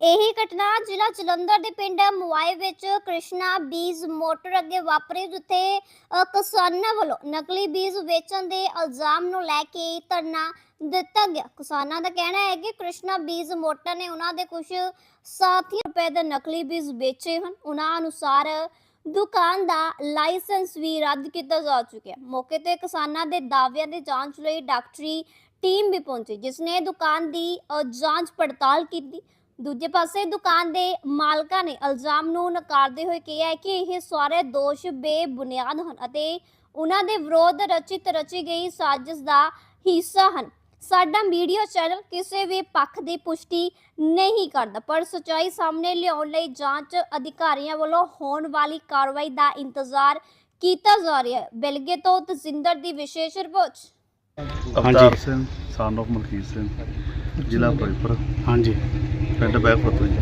ਇਹੀ ਘਟਨਾ ਜ਼ਿਲ੍ਹਾ ਜਲੰਧਰ ਦੇ ਪਿੰਡ ਮੁਆਏ ਵਿੱਚ ਕ੍ਰਿਸ਼ਨਾ ਬੀਜ ਮੋਟਰ ਅੱਗੇ ਵਾਪਰੀ ਜਿੱਥੇ ਅ, ਕਿਸਾਨਾਂ ਵੱਲੋਂ ਨਕਲੀ ਬੀਜ ਵੇਚਣ ਦੇ ਇਲਜ਼ਾਮ ਨੂੰ ਲੈ ਕੇ ਧਰਨਾ ਦਿੱਤਾ ਗਿਆ। ਕਿਸਾਨਾਂ ਦਾ ਕਹਿਣਾ ਹੈ ਕਿ ਕ੍ਰਿਸ਼ਨਾ ਬੀਜ ਮੋਟਰ ਨੇ ਉਹਨਾਂ ਦੇ ਕੁਝ ਸਾਥੀ ਰੁਪਏ ਦੇ ਨਕਲੀ ਬੀਜ ਵੇਚੇ ਹਨ। ਉਹਨਾਂ ਅਨੁਸਾਰ ਦੁਕਾਨ ਦਾ ਲਾਇਸੈਂਸ ਵੀ ਰੱਦ ਕੀਤਾ ਜਾ ਚੁੱਕਿਆ ਹੈ। ਮੌਕੇ ਤੇ ਕਿਸਾਨਾਂ ਦੇ ਦਾਅਵਿਆਂ ਦੀ ਜਾਂਚ ਲਈ ਡਾਕਟਰੀ ਟੀਮ ਵੀ ਪਹੁੰਚੀ ਜਿਸ ਨੇ ਦੁਕਾਨ ਦੀ ਅ, ਜਾਂਚ ਪੜਤਾਲ ਕੀਤੀ। ਦੂਜੇ ਪਾਸੇ ਦੁਕਾਨ ਦੇ ਮਾਲਕਾਂ ਨੇ ਇਲਜ਼ਾਮ ਨੂੰ ਨਕਾਰਦੇ ਹੋਏ ਕਿਹਾ ਹੈ ਕਿ ਇਹ ਸਾਰੇ ਦੋਸ਼ ਬੇਬੁਨਿਆਦ ਹਨ ਅਤੇ ਉਹਨਾਂ ਦੇ ਵਿਰੋਧ ਰਚਿਤ ਰਚੀ ਗਈ ਸਾਜ਼ਿਸ਼ ਦਾ ਹਿੱਸਾ ਹਨ। ਸਾਡਾ ਮੀਡੀਆ ਚੈਨਲ ਕਿਸੇ ਵੀ ਪੱਖ ਦੀ ਪੁਸ਼ਟੀ ਨਹੀਂ ਕਰਦਾ ਪਰ ਸਚਾਈ ਸਾਹਮਣੇ ਲਿਆਉਣ ਲਈ ਜਾਂਚ ਅਧਿਕਾਰੀਆਂ ਵੱਲੋਂ ਹੋਣ ਵਾਲੀ ਕਾਰਵਾਈ ਦਾ ਇੰਤਜ਼ਾਰ ਕੀਤਾ ਜਾ ਰਿਹਾ ਹੈ। ਬਿਲਗੇ ਤੋਂ ਤਜਿੰਦਰ ਦੀ ਵਿਸ਼ੇਸ਼ report. Avtar Singh son of Malkeet Singh. ਜ਼ਿਲ੍ਹਾ ਫਿਰੋਜ਼ਪੁਰ। ਹਾਂਜੀ। ਪਿੰਡ ਬੈਗਪੁਰ ਜੀ।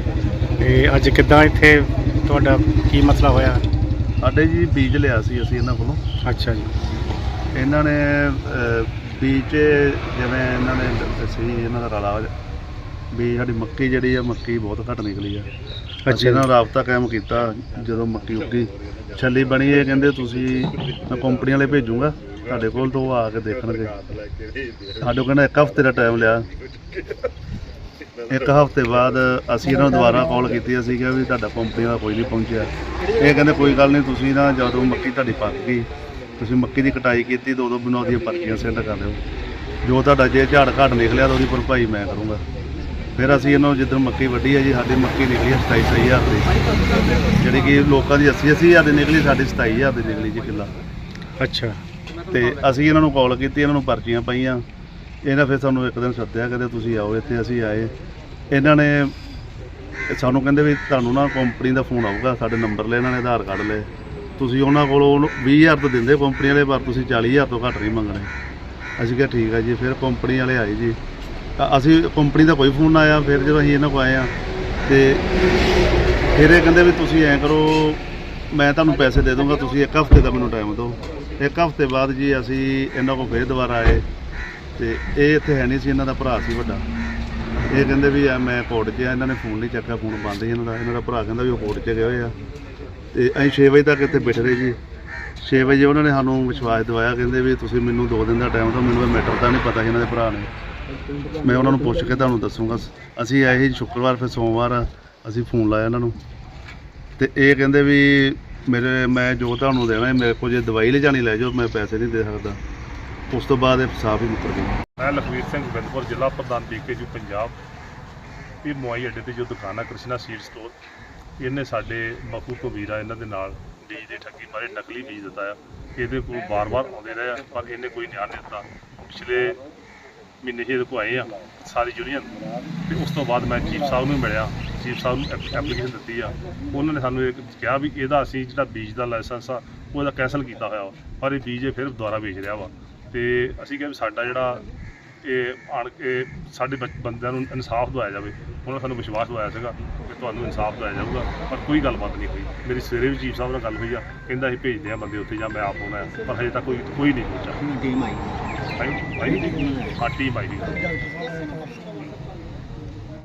ਤੇ ਅੱਜ ਕਿੱਦਾਂ ਇੱਥੇ ਤੁਹਾਡਾ ਕੀ ਮਸਲਾ ਹੋਇਆ? ਸਾਡੇ ਜੀ ਬੀਜ ਲਿਆ ਸੀ ਅਸੀਂ ਇਹਨਾਂ ਕੋਲੋਂ। ਅੱਛਾ ਜੀ। ਇਹਨਾਂ ਨੇ ਅਹ, ਬੀਜ 'ਚ ਜਿਵੇਂ ਇਹਨਾਂ ਨੇ ਦੱਸੀ ਇਹਨਾਂ ਦਾ ਰਲਾ ਵੀ ਸਾਡੀ ਮੱਕੀ ਜਿਹੜੀ ਆ ਮੱਕੀ ਬਹੁਤ ਘੱਟ ਨਿਕਲੀ ਆ। ਅਸੀਂ ਇਹਨਾਂ ਨਾਲ ਰਾਬਤਾ ਕਾਇਮ ਕੀਤਾ ਜਦੋਂ ਮੱਕੀ ਉੱਗੀ। ਛੱਲੀ ਬਣੀ ਇਹ ਕਹਿੰਦੇ ਤੁਸੀਂ ਮੈਂ ਕੰਪਨੀ ਵਾਲੇ ਭੇਜੂੰਗਾ। ਤੁਹਾਡੇ ਕੋਲ ਤੋਂ ਉਹ ਆ ਕੇ ਦੇਖਣਗੇ। ਸਾਡੇ ਕੋਲ ਕਹਿੰਦਾ ਇੱਕ ਹਫ਼ਤੇ ਦਾ ਟਾਈਮ ਲਿਆ। ਇੱਕ ਹਫ਼ਤੇ ਬਾਅਦ ਅਸੀਂ ਇਹਨਾਂ ਨੂੰ ਦੁਬਾਰਾ ਕਾਲ ਕੀਤੀ ਅਸੀਂ ਕਿਹਾ ਵੀ ਤੁਹਾਡਾ ਕੰਪਨੀ ਦਾ ਕੋਈ ਨਹੀਂ ਪਹੁੰਚਿਆ। ਇਹ ਕਹਿੰਦੇ ਕੋਈ ਗੱਲ ਨਹੀਂ ਤੁਸੀਂ ਨਾ ਜਦੋਂ ਮੱਕੀ ਤੁਹਾਡੀ ਪੱਕ ਗਈ ਤੁਸੀਂ ਮੱਕੀ ਦੀ ਕਟਾਈ ਕੀਤੀ ਤਾਂ ਉਦੋਂ ਬਣਾ ਦੀਆਂ ਪਰਚੀਆਂ ਸੈਂਡ ਕਰ ਦਿਓ। ਜੋ ਤੁਹਾਡਾ ਜੇ ਝਾੜ ਘੱਟ ਨਿਕਲਿਆ ਤਾਂ ਉਹਦੀ ਭਰਪਾਈ ਮੈਂ ਕਰੂੰਗਾ। ਫਿਰ ਅਸੀਂ ਇਹਨਾਂ ਨੂੰ ਜਿੱਦਣ ਮੱਕੀ ਵੱਢੀ ਹੈ ਜੀ ਸਾਡੀ ਮੱਕੀ ਨਿਕਲੀ ਹੈ 27000 ਦੀ। ਜਿਹੜੀ ਕਿ ਲੋਕਾਂ ਦੀ 80 80000 ਦੀ ਨਿਕਲੀ ਸਾਡੀ 27000 ਦੀ ਨਿਕਲੀ ਜੀ ਕਿੱਲਾ। ਅੱਛਾ। ਤੇ ਅਸੀਂ ਇਹਨਾਂ ਨੂੰ ਕਾਲ ਕੀਤੀ ਇਹਨਾਂ ਨੂੰ ਪਰਚੀਆਂ ਪਾਈਆਂ। ਇਹਨਾਂ ਫਿਰ ਸਾਨੂੰ ਇੱਕ ਦਿਨ ਸੱਦਿਆ ਕਹਿੰਦੇ ਤੁਸੀਂ ਆਓ ਇੱਥੇ ਅਸੀਂ ਆਏ। ਇਹਨਾਂ ਨੇ ਸਾਨੂੰ ਕਹਿੰਦੇ ਵੀ ਤੁਹਾਨੂੰ ਨਾ ਕੰਪਨੀ ਦਾ ਫੋਨ ਆਊਗਾ ਸਾਡੇ ਨੰਬਰ ਲੈ ਇਹਨਾਂ ਨੇ ਆਧਾਰ ਕਾਰਡ ਲਏ। ਤੁਸੀਂ ਉਹਨਾਂ ਕੋਲੋਂ ਉਹਨੂੰ 20000 ਤੋਂ ਦਿੰਦੇ ਕੰਪਨੀ ਵਾਲੇ ਪਰ ਤੁਸੀਂ 40000 ਤੋਂ ਘੱਟ ਨਹੀਂ ਮੰਗਣੇ। ਅਸੀਂ ਕਿਹਾ ਠੀਕ ਹੈ ਜੀ ਫਿਰ ਕੰਪਨੀ ਵਾਲੇ ਆਏ ਜੀ। ਤਾਂ ਅਸੀਂ ਕੰਪਨੀ ਦਾ ਕੋਈ ਫੋਨ ਆਇਆ ਫਿਰ ਜਦੋਂ ਅਸੀਂ ਇਹਨਾਂ ਕੋਲ ਆਏ ਆ ਤੇ ਫਿਰ ਇਹ ਕਹਿੰਦੇ ਵੀ ਤੁਸੀਂ ਐਂ ਕਰੋ ਮੈਂ ਤੁਹਾਨੂੰ ਪੈਸੇ ਦੇ ਦੂੰਗਾ ਤੁਸੀਂ ਇੱਕ ਹਫ਼ਤੇ ਦਾ ਮੈਨੂੰ ਟਾਈਮ ਦਿਓ। ਇੱਕ ਹਫ਼ਤੇ ਬਾਅਦ ਜੀ ਅਸੀਂ ਇਹਨਾਂ ਕੋਲ ਫਿਰ ਦੁਬਾਰਾ ਆਏ ਤੇ ਇਹ ਇੱਥੇ ਹੈ ਨਹੀਂ ਸੀ, ਇਹਨਾਂ ਦਾ ਭਰਾ ਸੀ ਵੱਡਾ। ਇਹ ਕਹਿੰਦੇ ਵੀ ਆ, ਮੈਂ ਕੋਰਟ 'ਚ ਆ, ਇਹਨਾਂ ਨੇ ਫੋਨ ਨਹੀਂ ਚੱਕਿਆ, ਫੋਨ ਬੰਦ ਹੀ ਇਹਨਾਂ ਦਾ। ਇਹਨਾਂ ਦਾ ਭਰਾ ਕਹਿੰਦਾ ਵੀ ਉਹ ਕੋਰਟ 'ਚ ਗਏ ਹੋਏ ਆ। ਤੇ ਅਸੀਂ 6 ਵਜੇ ਤੱਕ ਇੱਥੇ ਬੈਠੇ ਰਹੇ ਜੀ। 6 ਵਜੇ ਉਹਨਾਂ ਨੇ ਸਾਨੂੰ ਵਿਸ਼ਵਾਸ ਦਿਵਾਇਆ, ਕਹਿੰਦੇ ਵੀ ਤੁਸੀਂ ਮੈਨੂੰ 2 ਦਿਨ ਦਾ ਟਾਈਮ ਦਿਓ, ਮੈਨੂੰ ਇਹ ਮੈਟਰ ਦਾ ਨਹੀਂ ਪਤਾ ਸੀ ਇਹਨਾਂ ਦੇ ਭਰਾ ਨੇ। ਮੈਂ ਉਹਨਾਂ ਨੂੰ ਪੁੱਛ ਕੇ ਤੁਹਾਨੂੰ ਦੱਸੂਗਾ। ਅਸੀਂ ਆਏ ਸੀ, ਸ਼ੁੱਕਰਵਾਰ, ਫਿਰ ਸੋਮਵਾਰ ਅਸੀਂ ਫੋਨ ਲਾਇਆ ਇਹਨਾਂ ਨੂੰ। ਤੇ ਇਹ ਕਹਿੰਦੇ ਵੀ ਮੇਰੇ ਮੈਂ ਜੋ ਤੁਹਾਨੂੰ ਦੇਣਾ ਹੈ, ਮੇਰੇ ਕੋਲ ਜੇ ਦਵਾਈ ਲੈ ਜਾਣੀ ਲੈ ਜਾਓ ਮੈਂ ਪੈਸੇ ਨਹੀਂ ਦੇ ਸਕਦਾ। ਉਸ ਤੋਂ ਬਾਅਦ ਇਹ ਸਾਫ਼ ਹੀ ਮੁੱਕਰ ਗਏ ਮੈਂ ਲਖਵੀਰ ਸਿੰਘ ਬਿੰਦਪੁਰ ਜ਼ਿਲ੍ਹਾ ਪ੍ਰਧਾਨ ਬੀਕੇਯੂ ਪੰਜਾਬ। ਇਹ ਮੋਬਾਈਲ ਅੱਡੇ ਤੇ ਜੋ ਦੁਕਾਨ ਆ ਕ੍ਰਿਸ਼ਨਾ ਸੀਡ ਸਟੋਰ ਇਹਨੇ ਸਾਡੇ ਮਖੂ ਤੋਂ ਵੀਰਾ ਇਹਨਾਂ ਦੇ ਨਾਲ ਬੀਜ ਦੇ ਠੱਗੀ ਮਾਰੇ ਨਕਲੀ ਬੀਜ ਦਿੱਤਾ ਆ। ਇਹਦੇ ਕੋਲ ਬਾਰ-ਬਾਰ ਆਉਂਦੇ ਰਹੇ ਆ ਪਰ ਇਹਨੇ ਕੋਈ ਧਿਆਨ ਨਹੀਂ ਦਿੱਤਾ। ਪਿਛਲੇ ਮਹੀਨੇ 'ਚ ਇਹਦੇ ਕੋਲ ਆਏ ਆ ਸਾਰੀ ਯੂਨੀਅਨ ਤੇ ਉਸ ਤੋਂ ਬਾਅਦ ਮੈਂ ਚੀਫ ਸਾਹਿਬ ਨੂੰ ਮਿਲਿਆ। ਚੀਫ ਸਾਹਿਬ ਨੂੰ ਐਪਲੀਕੇਸ਼ਨ ਦਿੱਤੀ ਆ। ਉਹਨਾਂ ਨੇ ਸਾਨੂੰ ਇਹ ਕਿਹਾ ਵੀ ਇਹਦਾ ਅਸੀਂ ਜਿਹੜਾ ਬੀਜ ਦਾ ਲਾਇਸੈਂਸ ਆ ਉਹ ਇਹਦਾ ਕੈਂਸਲ ਕੀਤਾ ਹੋਇਆ ਵਾ। ਪਰ ਇਹ ਬੀਜ ਇਹ ਫਿਰ ਦੁਬਾਰਾ ਵੇਚ ਰਿਹਾ ਵਾ। ਤੇ ਅਸੀਂ ਕਿਹਾ ਵੀ ਸਾਡਾ ਜਿਹੜਾ ਇਹ ਆਣ ਕੇ ਸਾਡੇ ਬੰਦਿਆਂ ਨੂੰ ਇਨਸਾਫ ਦਵਾਇਆ ਜਾਵੇ। ਉਹਨਾਂ ਨੇ ਸਾਨੂੰ ਵਿਸ਼ਵਾਸ ਦਵਾਇਆ ਸੀਗਾ ਕਿ ਤੁਹਾਨੂੰ ਇਨਸਾਫ ਦਵਾਇਆ ਜਾਊਗਾ। ਪਰ ਕੋਈ ਗੱਲਬਾਤ ਨਹੀਂ ਹੋਈ। ਮੇਰੀ ਸਵੇਰੇ ਵੀ ਚੀਫ ਸਾਹਿਬ ਨਾਲ ਗੱਲ ਹੋਈ ਆ। ਕਹਿੰਦਾ ਅਸੀਂ ਭੇਜਦੇ ਆ ਬੰਦੇ ਉੱਥੇ ਜਾਂ ਮੈਂ ਆਪ ਆਉਣਾ ਹੈ। ਪਰ ਹਜੇ ਤੱਕ ਕੋਈ ਕੋਈ ਨਹੀਂ ਪਹੁੰਚਾ ਟੀਮ ਆਈ ਭਾਈ ਭਾਈ ਹਾਂ ਟੀਮ ਆਈ